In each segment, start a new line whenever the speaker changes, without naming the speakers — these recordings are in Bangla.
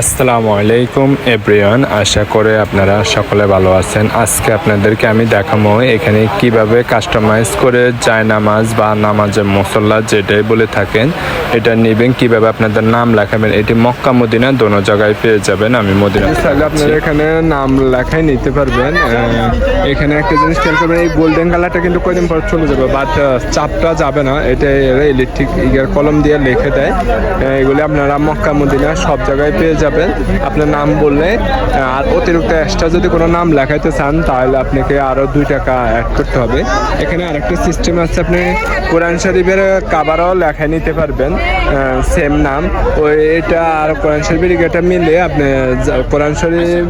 আসসালামু আলাইকুম এভরিওয়ান। আশা করে আপনারা সকলে ভালো আছেন। আজকে আপনাদেরকে আমি দেখাবো এখানে কীভাবে কাস্টমাইজ করে যায় নামাজ বা নামাজের মশলা যেটাই বলে থাকেন এটা নেবেন কীভাবে আপনাদের নাম লেখাবেন এটি মক্কা মদিনা দোনো জায়গায় পেয়ে যাবেন আমি মদিনা চাইলে আপনারা এখানে নাম লেখাই নিতে পারবেন। এখানে একটা জিনিস খেয়াল করবেন এই গোল্ডেন কালারটা কিন্তু কয়দিন পর চলে যাবে বাট চাপটা যাবে না। এটা ইলেকট্রিক কলম দিয়ে লিখে দেয়। এগুলি আপনারা মক্কা মদিনা সব জায়গায় পেয়ে যাবেন আপনার নাম বললে আর অতিরিক্ত এক্সট্রা যদি কোনো নাম লেখাইতে চান, তাহলে আপনাকে আরও দুই টাকা অ্যাড করতে হবে। এখানে আরেকটা সিস্টেম আছে, আপনি কোরআন শরীফের কাবারও লেখায় নিতে পারবেন সেম নাম। ওই এটা আর কোরআন শরীফের এটা মিলে আপনি কোরআন শরীফ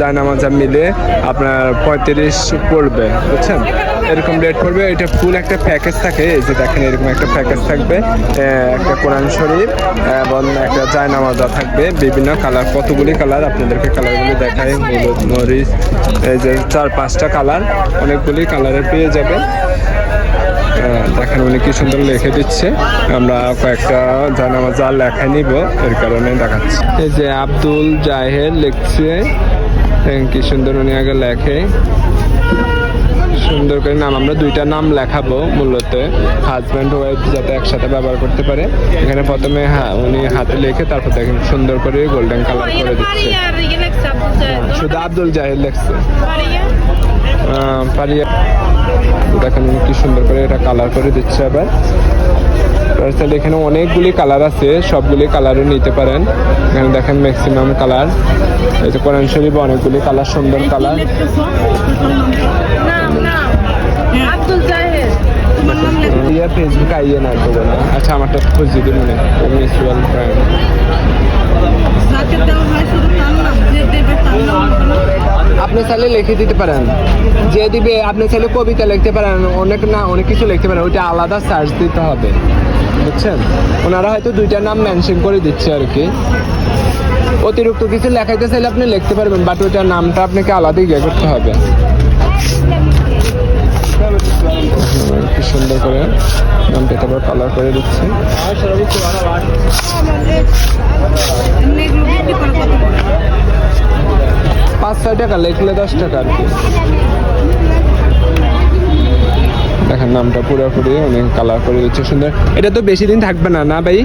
জায়নামাজা মিলে আপনার পঁয়ত্রিশ পড়বে, বুঝছেন? এরকম রেট পড়বে। এটা ফুল একটা প্যাকেজ থাকে, এই যে দেখেন, এরকম একটা প্যাকেজ থাকবে একটা কোরআন শরীফ এবং একটা জায়নামাজা থাকবে, বিভিন্ন কালার, কতগুলি কালার আপনাদেরকে কালারগুলি দেখায় হলুদ, মরিচ, এই যে চার পাঁচটা কালার, অনেকগুলি কালারে পেয়ে যাবেন। দেখেন উনি কি সুন্দর লিখে দিচ্ছে। আমরা কয়েকটা জানামাজা লেখা নিব, এর কারণে দেখাচ্ছি। এই যে আব্দুল জাহের লিখছে। কি সুন্দর উনি আগে লেখে। সুন্দর করে নাম আমরা দুইটা নাম লেখাবো মূলত হাজব্যান্ড ওয়াইফ যাতে একসাথে ব্যবহার করতে পারে। এখানে প্রথমে উনি হাতে লিখে তারপর দেখেন সুন্দর করে গোল্ডেন কালার করে দিচ্ছে। শুধু আব্দুল জাহির লিখছে। পারিয়া? দেখেন কি সুন্দর করে এটা কালার করে দিচ্ছে আবার। তাহলে এখানে অনেকগুলি কালার আছে সবগুলি কালারও নিতে পারেন। এখানে দেখেন ম্যাক্সিমাম কালার এই যে কোরআন শরীফ অনেকগুলি কালার সুন্দর কালার ইয়া ফেসবুক আইয়ে না করব না। আচ্ছা আমারটা খুঁজে দিন মনে মিউচুয়াল
না
আপনি চাইলে লিখে দিতে পারেন। যে দিবে, আপনি চাইলে কবিতা লিখতে পারেন। অনেক না, অনেক কিছু লিখতে পারেন। ওইটা আলাদা চার্জ দিতে হবে। বুঝছেন? ওনারা হয়তো দুইটা নাম মেনশন করে দিচ্ছে আর কি। অতিরিক্ত কিছু লেখাইতে চাইলে আপনি লিখতে পারবেন বাট ওইটার নামটা আপনাকে আলাদা ইয়ে করতে হবে। কি সুন্দর করে নামটা তারপর কালার করে দিচ্ছে? পাঁচ ছয় টাকা লিখলে দশ টাকা আর কি। দেখেন নামটা পুরোপুরি অনেক কালার করে দিচ্ছে, সুন্দর। এটা তো বেশি দিন থাকবে না না ভাই?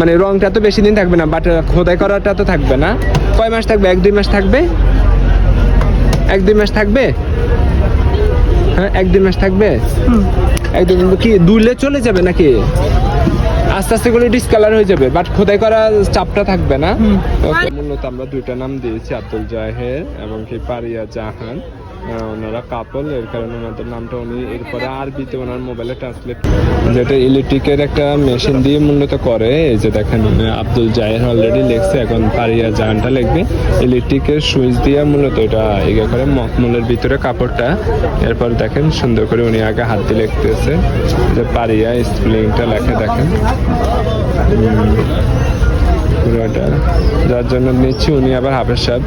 মানে রংটা তো বেশি দিন থাকবে না বাট খোদাই করাটা তো থাকবে না। কয় মাস থাকবে? এক দুই মাস থাকবে? এক দুই মাস থাকবে? হ্যাঁ এক দুই মাস থাকবে? এক দুই কি দুলে চলে যাবে নাকি? আস্তে আস্তে করে ডিসকালার হয়ে যাবে বাট খোদাই করা চাপটা থাকবে না? মূলত আমরা দুইটা নাম দিয়েছি আব্দুল জাহের এবং কি পারিয়া জাহান। ওনারা কাপল এর কারণে ওনাদের নামটা উনি এরপরে আরবিতে ওনার মোবাইলে ট্রান্সলেট যেটা ইলেকট্রিকের একটা মেশিন দিয়ে মূলত করে, এই যে দেখেন আব্দুল জাহের অলরেডি লিখছে, এখন পারিয়া জাহানটা লিখবে। ইলেকট্রিকের সুইচ দিয়ে মূলত এটা ইয়ে করে, মখমলের ভিতরে কাপড়টা। এরপর দেখেন, সুন্দর করে উনি আগে হাত দিয়ে লিখতেছে। যে পারিয়া স্প্লিংটা লেখে দেখেন। পুরোটা। যার জন্য নিচ্ছি, উনি আবার হাফেজ সাহেব,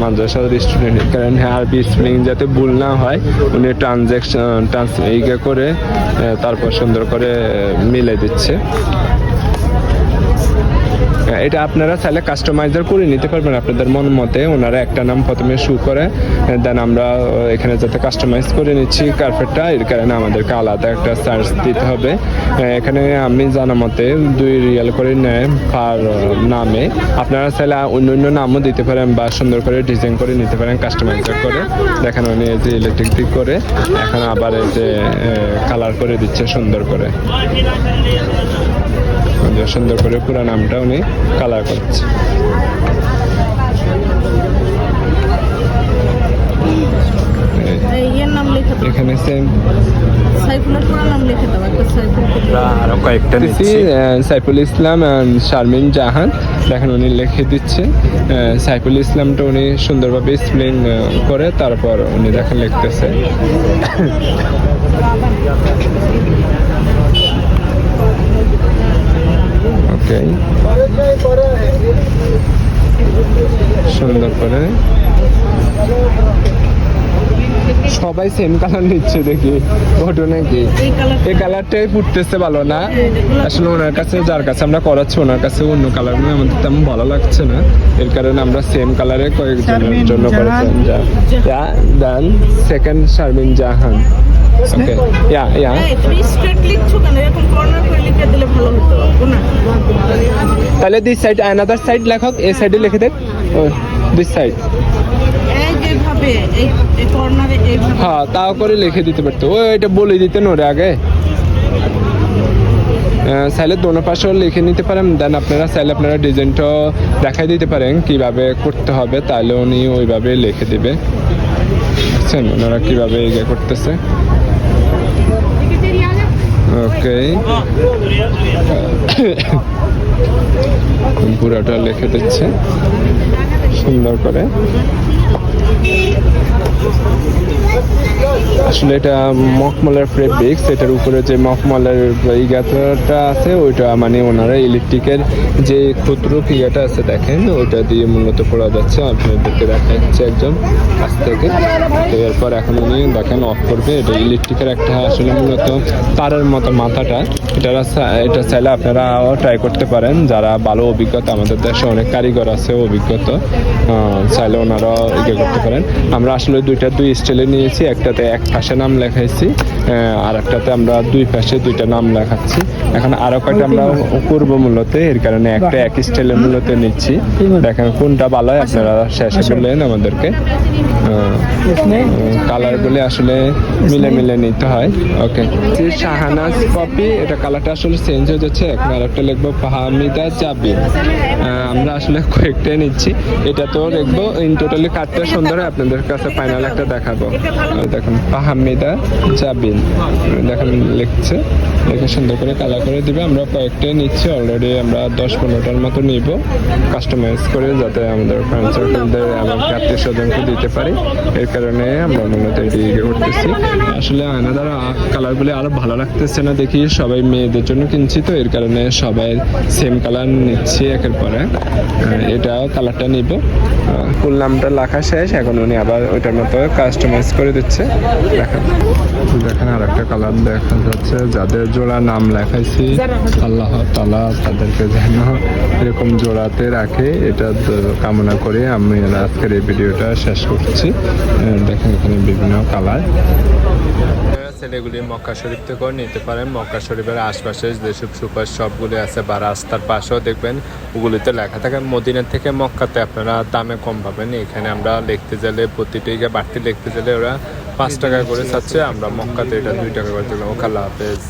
মাদ্রাসার স্টুডেন্ট কারণ হ্যাঁ আরবি স্পেলিং যাতে ভুল না হয়, উনি ট্রানজ্যাকশন ট্রান্স এইটা করে তারপর সুন্দর করে মিলে দিচ্ছে। এটা আপনারা চাইলে কাস্টমাইজার করে নিতে পারবেন। আপনাদের মন মতে ওনারা একটা নাম প্রথমে শু করে দেন আমরা এখানে যাতে কাস্টমাইজ করে নিচ্ছি কার্পেটটা এর কারণে আমাদেরকে আলাদা একটা চার্জ দিতে হবে। এখানে আমি জানা মতে দুই রিয়াল করে নেয় পার নামে। আপনারা চাইলে অন্য অন্য নামও দিতে পারেন বা সুন্দর করে ডিজাইন করে নিতে পারেন কাস্টমাইজার করে। দেখেন উনি যে ইলেকট্রিক দিক করে, এখন আবার এই যে কালার করে দিচ্ছে সুন্দর করে। সুন্দর করে পুরো নামটা উনি কালার করছে এখানে সেম
সাইফুল
আরও কয়েকটা দিচ্ছি সাইফুল ইসলাম শারমিন জাহান। দেখেন উনি লিখে দিচ্ছে। আহ, সাইফুল ইসলামটা উনি সুন্দরভাবে স্প্লেন করে তারপর উনি দেখেন লিখতেছে। ওকে সুন্দর করে সবাই সেম কালার নিচ্ছে দেখি। ঘটনা কি
এই
কালারটাই ফুটতেছে ভালো না? আসলে ওনার কাছে যার কাছে আমরা করাচ্ছি ওনার কাছে অন্য কালারগুলো আমাদের তেমন ভালো লাগছে না। এর কারণে আমরা সেম কালারে কয়েকজনের জন্য করেছি দেন second Sharmin Jahan. Okay yeah ইয়া
তুমি স্ট্রেট লিখছো কেন এরকম কর্নার করে লিখে দিলে ভালো হতো না
তাহলে দিস সাইড অ্যানাদার সাইড লেখক এই সাইডে লিখে দেখ। দিস সাইড হ্যাঁ তাও করে লিখে দিতে পারতো। ও এটা বলে দিতে নোরে আগে। চাইলে দোনো পাশেও লিখে নিতে পারেন। দেন আপনারা চাইলে আপনারা ডিজাইনটাও দেখাই দিতে পারেন কীভাবে করতে হবে। তাহলে উনি ওইভাবে লিখে দিবে। বুঝছেন ওনারা কীভাবে ইয়ে করতেছে। ওকে পুরাটা লিখে দিচ্ছে সুন্দর করে। আসলে এটা মখমলের ফেব্রিক্স এটার উপরে যে মখমলের এই গাছটা আছে, ওইটা মানে ওনারা ইলেকট্রিকের যে ক্ষুদ্র ফিগাটা আছে, দেখেন, ওইটা দিয়ে মূলত পড়া যাচ্ছে। আপনাদেরকে দেখা যাচ্ছে একজন কাছ থেকে। তো এরপর এখন উনি দেখেন অফ করবে। এটা ইলেকট্রিকের একটা আসলে মূলত তারের মতো মাথাটা। এটা এটা চাইলে আপনারা ট্রাই করতে পারেন। যারা ভালো অভিজ্ঞতা, আমাদের দেশে অনেক কারিগর আছে অভিজ্ঞতা চাইলে ওনারা ইয়ে করতে পারেন। আমরা আসলে দুইটা দুই স্টাইলে নিয়েছি একটাতে এক পাশে নাম লেখাইছি আর একটাতে আমরা দুই পাশে দুইটা নাম লেখাচ্ছি। এখন আরও কয়টা আমরা করব মূলত এর কারণে একটা এক স্টাইলের মূলত নিচ্ছি। দেখেন কোনটা ভালো হয় আপনারা শেষে বললেন আমাদেরকে। কালারগুলো আসলে মিলে মিলে নিতে হয়। ওকে শাহানাজ কপি এটা কালারটা আসলে চেঞ্জ হয়ে যাচ্ছে। এখন আর একটা লিখব ফাহামিদা চাবি আমরা আসলে কয়েকটাই নিচ্ছি। এটা তো লিখব ইন টোটালি কাঠটা সুন্দর আপনাদের কাছে ফাইনাল একটা দেখাবো। দেখুন ফাহামিদা জাবিন। দেখেন লিখছে। লিখে সুন্দর করে কালার করে দিবে। আমরা কয়েকটাই নিচ্ছি। অলরেডি আমরা দশ পনেরোটার মতো নিব। কাস্টমাইজ করে যাতে আমাদের ফ্রেন্ড সার্কেলদের এবং আত্মীয় স্বজনকে দিতে পারি। এর কারণে আমরা মূলত এটি করতেছি আসলে আয়নাদার কালারগুলি আরও ভালো লাগতেছে না দেখি। সবাই মেয়েদের জন্য কিনছি তো এর কারণে সবাই সেম কালার নিচ্ছি একের পরে এটা কালারটা নিব। ফুল নামটা লেখা শেষ। এখন উনি আবার ওইটার মতো কাস্টমাইজ করে দিচ্ছে। দেখেন। দেখেন আর একটা কালার দেখা যাচ্ছে, যাদের জোড়া নাম লেখাইছি, আল্লাহ তালা তাদেরকে যেন এরকম জোড়াতে রাখে, এটা কামনা করে আমি আজকের এই ভিডিওটা শেষ করছি। দেখেন এখানে বিভিন্ন কালার ছেলেগুলি মক্কা শরীফ থেকেও নিতে পারেন। মক্কা শরীফের আশপাশে যেসব সুপার শপগুলি আছে বা রাস্তার পাশেও দেখবেন, ওগুলিতে লেখা থাকে। মদিনা থেকে মক্কাতে আপনারা দামে কম পাবেন। এখানে আমরা লিখতে গেলে প্রতিটিকে বাড়তি লিখতে গেলে ওরা পাঁচ টাকা করে চাচ্ছে। আমরা মক্কাতে এটা দুই টাকা করে দিলাম। ওকে হাফেজ।